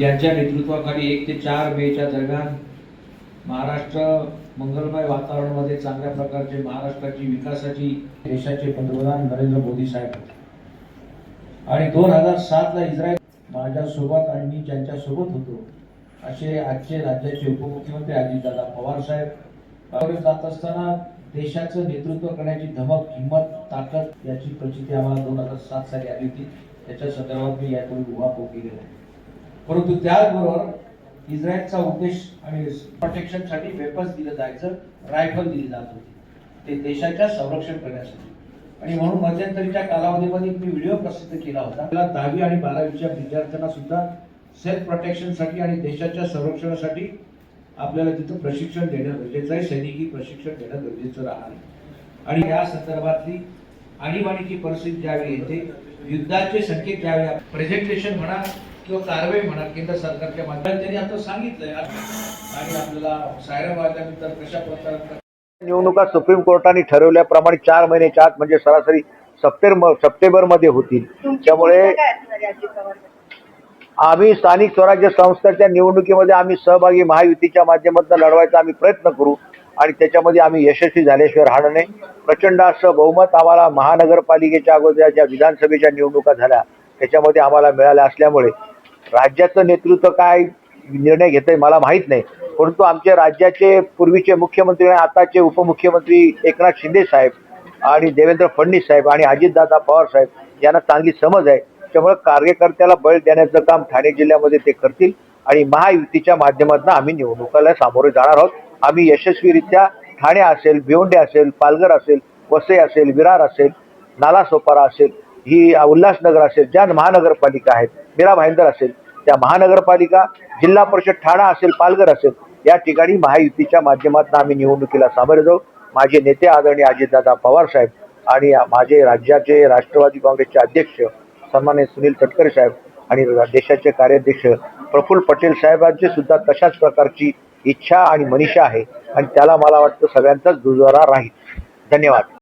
यांच्या नेतृत्वाखाली एक ते चार मेच्या दरम्यान महाराष्ट्र मंगलमय वातावरणामध्ये चांगल्या प्रकारचे महाराष्ट्राची विकासाची देशाचे पंतप्रधान नरेंद्र मोदी साहेब. होते आणि दोन हजार सातला इस्रायल माझ्यासोबत आणि मी ज्यांच्यासोबत होतो असे आजचे राज्याचे उपमुख्यमंत्री अजितदादा पवार साहेब. बाहेर जात असताना देशाचं नेतृत्व करण्याची धमक हिंमत ताकद याची प्रचिती आम्हाला दोन हजार सात साली आली होती. त्याच्या संदर्भात मी यापूर्वी उहापोह केलेला आहे. परंतु त्याचबरोबर इस्रायलचा उद्देश आणि प्रोटेक्शनसाठी वेपन्स दिलं जायचं रायफल दिली जात होती. ते देशाच्या संरक्षण करण्यासाठी. आणि म्हणून मध्यंतरीच्या कालावधीमध्ये मी व्हिडिओ प्रसिद्ध केला होता. त्याला दहावी आणि बारावीच्या विद्यार्थ्यांना सुद्धा सेल्फ प्रोटेक्शनसाठी आणि देशाच्या संरक्षणासाठी आपल्याला तिथं प्रशिक्षण देणं गरजेचं आहे. सैनिकी प्रशिक्षण देणं गरजेचं राहणार. आहे आणि या संदर्भातली आणीबाणीची परिस्थिती ज्यावेळी येते युद्धाचे संकेत ज्यावेळी प्रेझेंटेशन म्हणा किंवा कारवाई म्हणा केंद्र सरकारच्या माध्यमात त्यांनी आता सांगितलंय. आणि आपल्याला सायरन वाजल्यानंतर कशा प्रकारे निवडणुका सुप्रीम कोर्टाने ठरवल्याप्रमाणे चार महिन्याच्या आत म्हणजे सरासरी सप्टेंबर सप्टेंबरमध्ये होतील. त्यामुळे आम्ही स्थानिक स्वराज्य संस्थांच्या निवडणुकीमध्ये आम्ही सहभागी महायुतीच्या माध्यमातून लढवायचा आम्ही प्रयत्न करू. आणि त्याच्यामध्ये आम्ही यशस्वी झाल्याशिवाय राहणार नाही. प्रचंड असं बहुमत आम्हाला महानगरपालिकेच्या अगोदर ज्या विधानसभेच्या निवडणुका झाल्या त्याच्यामध्ये आम्हाला मिळाल्या असल्यामुळे राज्याचं नेतृत्व काय निर्णय घेतंय मला माहीत नाही. परंतु आमच्या राज्याचे पूर्वीचे मुख्यमंत्री आणि आताचे उपमुख्यमंत्री एकनाथ शिंदे साहेब आणि देवेंद्र फडणवीस साहेब आणि अजितदादा पवार साहेब यांना चांगली समज आहे. त्यामुळे कार्यकर्त्याला बळ देण्याचं काम ठाणे जिल्ह्यामध्ये ते करतील आणि महायुतीच्या माध्यमातून आम्ही निवडणुकाला सामोरे जाणार आहोत. आम्ही यशस्वीरित्या ठाणे असेल भिवंडे असेल पालघर असेल वसई असेल विरार असेल नालासोपारा असेल ही उल्हासनगर असेल ज्या महानगरपालिका आहेत मीरा भाईंदर असेल त्या महानगरपालिका जिल्हा परिषद ठाणा असेल पालघर असेल या ठिकाणी महायुतीच्या माध्यमातून आम्ही निवडणुकीला सामोरे जाऊ. माझे नेते आदरणीय अजितदादा पवार साहेब आणि माझे राज्याचे राष्ट्रवादी काँग्रेसचे अध्यक्ष सन्मान्य सुनील तटकरे साहेब आणि देशाचे कार्याध्यक्ष प्रफुल्ल पटेल साहेबांचे सुद्धा तशाच प्रकारची इच्छा आणि मनीषा आहे आणि त्याला मला वाटतं सगळ्यांचाच दुजोरा राहील. धन्यवाद.